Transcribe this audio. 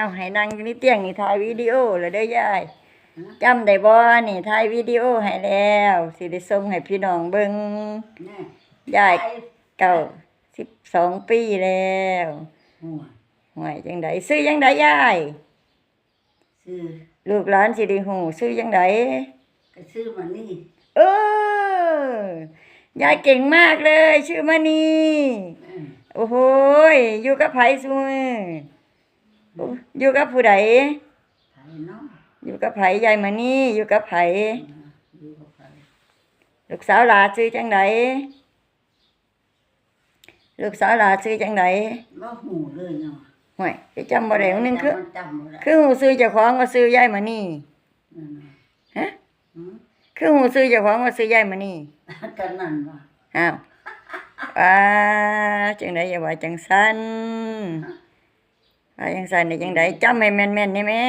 าวให้นั่งอยู่นี่เตียงนี่ถ่ายวิดีโอแล้วเด้อยายจำได้บ่นี่ถ่ายวิดีโอให้แล้วสิได้ส่งให้พี่น้องเบิ่งแน่ยายเก่าสิบสองปีแล้วหัวห่วยจังไดซื้อจังไดยายซื้อลูกหลานสิได้ฮู้ซื้อจังไดก็ซื้อมานี่เออยายเก่งมากเลย ชื่อมานีเออโอ้โหยอยู่กับไผซุมือโอ้อยู่กับผู้ใดไผเนาะอยู่กับไผยายมานีอยู่กับไผอยู่กับไผลูกสาวหลาชื่อจังไดลูกสาวหลาชื่อจังไดบ่หูเลยเนาะห่วยไปจำบ่ได้ของหนึงคือจำบ่ได้คือหูซื้อเจ้าของว่าซื้อยายมานีนั่นน่ะฮะหืมคือหูซื้อเจ้าของว่าซื้อยายมานีกันนั่นว่ะอ้าวว่าจังไดอย่าว่าจังซั่น ยังใส่ในยังได้จ้ำไม่แม่นแม่นนี่แม่